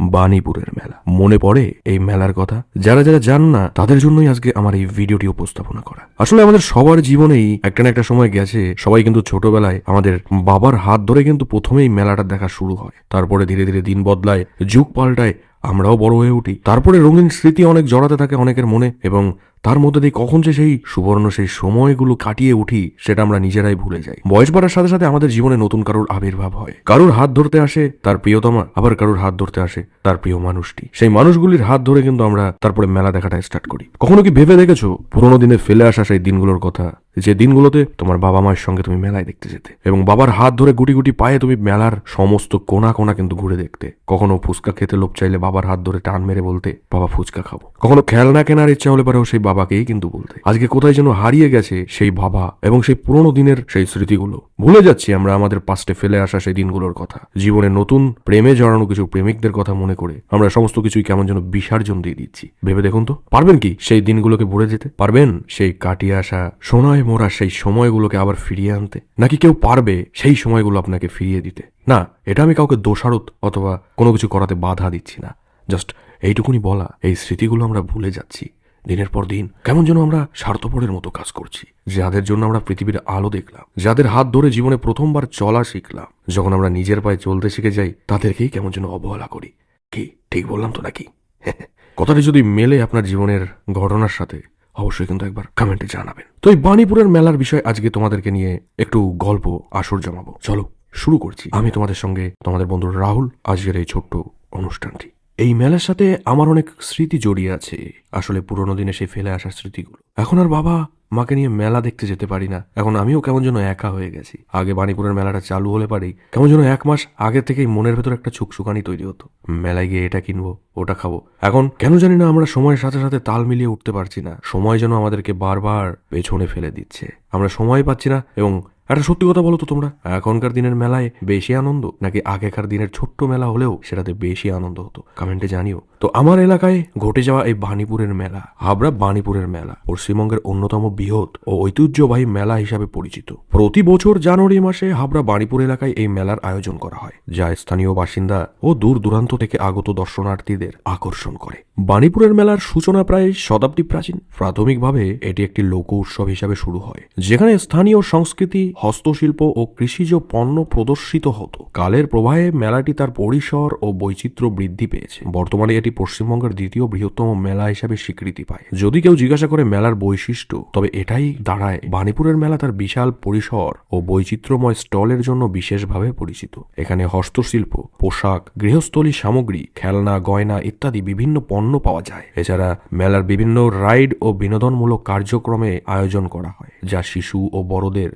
বাণীপুরের মেলা। মনে পড়ে এই মেলার কথা? যারা যারা জান না, তাদের জন্যই আজকে আমার এই ভিডিওটি উপস্থাপনা করা। আসলে আমাদের সবার জীবনেই একটা না একটা সময় গেছে, সবাই কিন্তু ছোটবেলায় আমাদের বাবার হাত ধরে কিন্তু প্রথমেই মেলাটা দেখা শুরু হয়। তারপরে ধীরে ধীরে দিন বদলায়, যুগ পাল্টায় আমরাও বড় হয়ে উঠি। তারপরে রঙিন স্মৃতি অনেক জড়াতে থাকে অনেকের মনে এবং তার মধ্যে দিয়ে কখন যে সেই সুবর্ণ সেই সময়গুলো কাটিয়ে উঠি সেটা আমরা নিজেরাই ভুলে যাই। বয়স বাড়ার সাথে সাথে আমাদের জীবনে নতুন কারোর আবির্ভাব হয়। কারোর হাত ধরতে আসে, তার প্রিয়তমা, আবার কারোর হাত ধরতে আসে, তার প্রিয় মানুষটি। সেই মানুষগুলির হাত ধরে কিন্তু আমরা তারপরে মেলা দেখাটা স্টার্ট করি। কখনো কি ভেবে দেখেছ, পুরোনো দিনে ফেলে আসা সেই দিনগুলোর কথা? যে দিনগুলোতে তোমার বাবা মায়ের সঙ্গে তুমি মেলায় দেখতে যেতে। এবং বাবার হাত ধরে গুটি গুটি পায়ে তুমি মেলার সমস্ত কোনা কোনা কিন্তু ঘুরে দেখতে। কখনো ফুচকা খেতে লোভ চাইলে বাবার হাত ধরে টান মেরে বলতে, বাবা, ফুচকা খাব। কখনো খেলনা কেনার ইচ্ছা হলে পারেও সেই বাবাকেই কিন্তু বলতে। আজকে কোথায় যেন হারিয়ে গেছে সেই বাবা এবং সেই পুরোনো দিনের সেই স্মৃতিগুলো। ভুলে যাচ্ছি আমরা আমাদের পাস্টে ফেলে আসা সেই দিনগুলোর কথা। জীবনে নতুন প্রেমে জড়ানো কিছু প্রেমিকদের কথা মনে করে আমরা সমস্ত কিছুই কেমন যেন বিসর্জন দিয়ে দিচ্ছি। ভেবে দেখুন তো, পারবেন কি সেই দিনগুলোকে ভুলে যেতে? পারবেন সেই কাটিয়ে আসা সোনায় মোরা সেই সময়গুলোকে আবার ফিরিয়ে আনতে? নাকি কেউ পারবে সেই সময়গুলো আপনাকে ফিরিয়ে দিতে? না, এটা আমি কাউকে দোষারত অথবা কোনো কিছু করাতে বাধা দিচ্ছি না। জাস্ট এইটুকুনি বলা, এই স্মৃতিগুলো আমরা ভুলে যাচ্ছি। দিনের পর দিন কেমন যেন আমরা স্বার্থপরের মতো কাজ করছি। যাদের জন্য আমরা পৃথিবীর আলো দেখলাম, যাদের হাত ধরে জীবনে প্রথমবার চলা শিখলাম, যখন আমরা নিজের পায়ে চলতে শিখে যাই, তাদেরকেই কেমন যেন অবহেলা করি। কি, ঠিক বললাম তো নাকি? কথাটি যদি মেলে আপনার জীবনের ঘটনার সাথে অবশ্যই কিন্তু একবার কমেন্টে জানাবেন। তো এই বাণীপুরের মেলার বিষয় আজকে তোমাদেরকে নিয়ে একটু গল্প, আসর জমাবো। চলো, শুরু করছি। আমি তোমাদের সঙ্গে তোমাদের বন্ধু রাহুল, আজকের এই ছোট্ট অনুষ্ঠানটি। এই মেলার সাথে আমার অনেক স্মৃতি জড়িয়ে আছে। আসলে পুরোনো দিনে সেই ফেলে আসার স্মৃতিগুলো। এখন আর বাবা মাকে নিয়ে মেলা দেখতে যেতে পারি না। এখন আমিও কেমন যেন একা হয়ে গেছি। আগে বাণীপুরের মেলাটা চালু হলে পারি। কেমন যেন এক মাস আগে থেকেই মনের ভেতর একটা ছুকসুকানি তৈরি হতো। মেলায় গিয়ে এটা কিনবো, ওটা খাব। এখন কেন জানি না আমরা সময়ের সাথে সাথে তাল মিলিয়ে উঠতে পারছি না। সময় যেন আমাদেরকে বারবার পেছনে ফেলে দিচ্ছে। আমরা সময় পাচ্ছি না এবং একটা সত্যি কথা বলো তো তোমরা, এখনকার দিনের মেলায় বেশি আনন্দ? নাকি আগেকার দিনের ছোট্ট মেলা হলেও সেটাতে বেশি আনন্দ হতো? কমেন্টে জানিও। তো আমার এলাকায় ঘটে যাওয়া এই বাণীপুরের মেলা, হাবড়া বাণীপুরের মেলা, পশ্চিমবঙ্গের অন্যতম বৃহৎ ও ঐতিহ্যবাহী মেলা হিসাবে পরিচিত। প্রতি বছর জানুয়ারি মাসে হাবড়া বাণীপুর এলাকায় এই মেলার আয়োজন করা হয়, যা স্থানীয় বাসিন্দা ও দূর দূরান্ত থেকে আগত দর্শনার্থীদের আকর্ষণ করে। বাণীপুরের মেলার সূচনা প্রায় শতাব্দী প্রাচীন। প্রাথমিকভাবে এটি একটি লোক উৎসব হিসাবে শুরু হয়, যেখানে স্থানীয় সংস্কৃতি হস্তশিল্প ও কৃষিজ পণ্য প্রদর্শিত হতো। কালের প্রবাহে মেলাটি তার পরিসর ও বৈচিত্র্য বৃদ্ধি পেয়েছে। বর্তমানে এটি পশ্চিমবঙ্গের দ্বিতীয় বৃহত্তম মেলা হিসাবে স্বীকৃতি পায়। যদি কেউ জিজ্ঞাসা করে মেলার বৈশিষ্ট্য, তবে এটাই দাঁড়ায়, বাণীপুরের মেলা তার বিশাল পরিসর ও বৈচিত্র্যময় স্টলের জন্য বিশেষভাবে পরিচিত। এখানে হস্তশিল্প, পোশাক, গৃহস্থলী সামগ্রী, খেলনা, গয়না ইত্যাদি বিভিন্ন পণ্য পাওয়া যায়। এছাড়া মেলার বিভিন্ন রাইড ও বিনোদনমূলক কার্যক্রমে আয়োজন করা হয়, যা শিশু ও বড়দের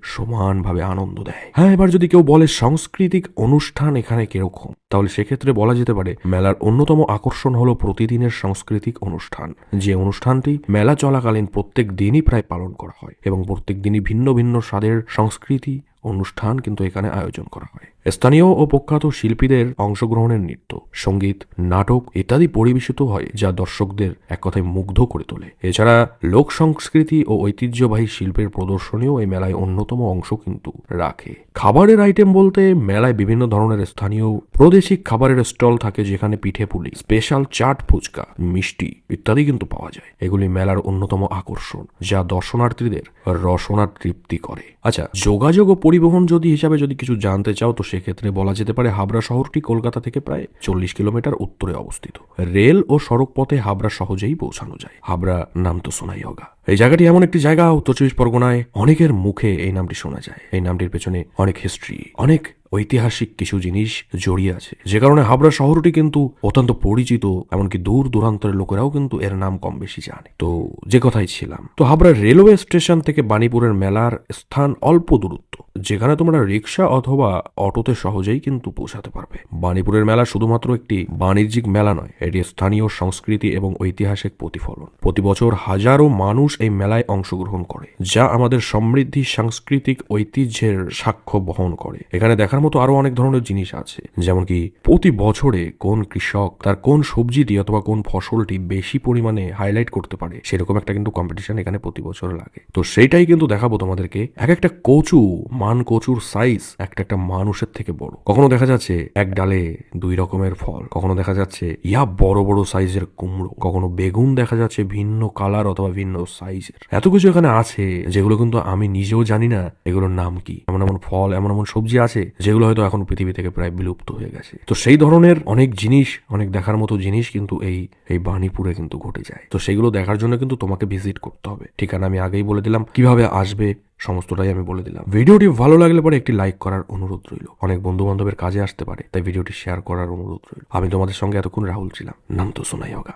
সমানভাবে আনন্দ দেয়। হ্যাঁ এবার যদি কেউ বলে সাংস্কৃতিক অনুষ্ঠান এখানে কীরকম, তাহলে সেক্ষেত্রে বলা যেতে পারে মেলার অন্যতম আকর্ষণ হলো প্রতিদিনের সাংস্কৃতিক অনুষ্ঠান। যে অনুষ্ঠানটি মেলা চলাকালীন প্রত্যেক দিনই প্রায় পালন করা হয় এবং প্রত্যেক দিনই ভিন্ন ভিন্ন স্বাদের সংস্কৃতি অনুষ্ঠান কিন্তু এখানে আয়োজন করা হয়। স্থানীয় ও প্রখ্যাত শিল্পীদের অংশগ্রহণের নৃত্য, সংগীত, নাটক ইত্যাদি পরিবেশিত হয়, যা দর্শকদের এক কথায় মুগ্ধ করে তোলে। এছাড়া লোক সংস্কৃতি ও ঐতিহ্যবাহী শিল্পের প্রদর্শনীও এই মেলায় অন্যতম অংশ কিন্তু রাখে। খাবারের আইটেম বলতে মেলায় বিভিন্ন ধরনের স্থানীয় প্রাদেশিক খাবারের স্টল থাকে যেখানে পিঠে পুলি স্পেশাল চাট ফুচকা, মিষ্টি ইত্যাদি কিন্তু পাওয়া যায়। এগুলি মেলার অন্যতম আকর্ষণ, যা দর্শনার্থীদের রসনা তৃপ্তি করে। আচ্ছা যোগাযোগ ও পরিবহন যদি হিসাবে যদি কিছু জানতে চাও, তো সেক্ষেত্রে বলা যেতে পারে হাবড়া শহরটি কলকাতা থেকে প্রায় চল্লিশ কিলোমিটার উত্তরে অবস্থিত। রেল ও সড়ক পথে হাবড়া সহজেই পৌঁছানো যায়। হাবড়া নাম তো শোনাই হোগা। এই জায়গাটি এমন একটি জায়গা, উত্তর চব্বিশ পরগনায় অনেকের মুখে এই নামটি শোনা যায়। এই নামটির পেছনে অনেক হিস্ট্রি অনেক ঐতিহাসিক কিছু জিনিস জড়িয়ে আছে। যে কারণে হাবড়া শহরটি কিন্তু অত্যন্ত পরিচিত, এমনকি দূর দূরান্তের লোকেরাও কিন্তু এর নাম কম বেশি জানে। তো যে কথাই ছিলাম, তো হাবড়া রেলওয়ে স্টেশন থেকে বাণীপুরের মেলার স্থান অল্প দূরত্ব। যেখানে তোমরা রিক্সা অথবা অটোতে সহজেই কিন্তু পৌঁছাতে পারবে। বাণীপুরের মেলা শুধুমাত্র একটি বাণিজ্যিক মেলা নয়, এটি স্থানীয় সংস্কৃতি এবং ঐতিহাসিক প্রতিফলন। প্রতি বছর হাজারো মানুষ এই মেলায় অংশগ্রহণ করে, যা আমাদের সমৃদ্ধি সাংস্কৃতিক ঐতিহ্যের সাক্ষ্য বহন করে। এখানে দেখার মতো আরও অনেক ধরনের জিনিস আছে, যেমন কি প্রতি বছরে কোন কৃষক তার কোন সবজিটি অথবা কোন ফসলটি বেশি পরিমাণে হাইলাইট করতে পারে, সেরকম একটা কিন্তু কম্পিটিশন এখানে প্রতি বছর লাগে। তো সেইটাই কিন্তু দেখাবো তোমাদেরকে। এক একটা কচু মান কচুর সাইজ একটা একটা মানুষের থেকে বড়। কখনো দেখা যাচ্ছে এক ডালে দুই রকমের ফল, কখনো দেখা যাচ্ছে, ইয়া বড় বড় সাইজের কুমড়ো, কখনো বেগুন দেখা যাচ্ছে ভিন্ন কালার অথবা ভিন্ন সাইজের এত কিছু এখানে আছে যেগুলো কিন্তু আমি নিজেও জানি না এগুলোর নাম কি। এমন এমন ফল, এমন এমন সবজি আছে যেগুলো হয়তো এখন পৃথিবী থেকে প্রায় বিলুপ্ত হয়ে গেছে। তো সেই ধরনের অনেক জিনিস, অনেক দেখার মতো জিনিস কিন্তু এই এই বাণীপুরে কিন্তু ঘটে যায়। তো সেইগুলো দেখার জন্য কিন্তু তোমাকে ভিজিট করতে হবে। ঠিকানা আমি আগেই বলে দিলাম। কীভাবে আসবে সমস্তটাই আমি বলে দিলাম। ভিডিওটি ভালো লাগলে পরে একটি লাইক করার অনুরোধ রইল। অনেক বন্ধু বান্ধবের কাজে আসতে পারে, তাই ভিডিওটি শেয়ার করার অনুরোধ রইল। আমি তোমাদের সঙ্গে এতক্ষণ রাহুল ছিলাম। নাম তো সোনাই হোগা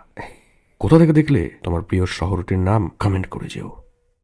কোথা থেকে দেখলে তোমার প্রিয় শহরটির নাম? কমেন্ট করে যেও।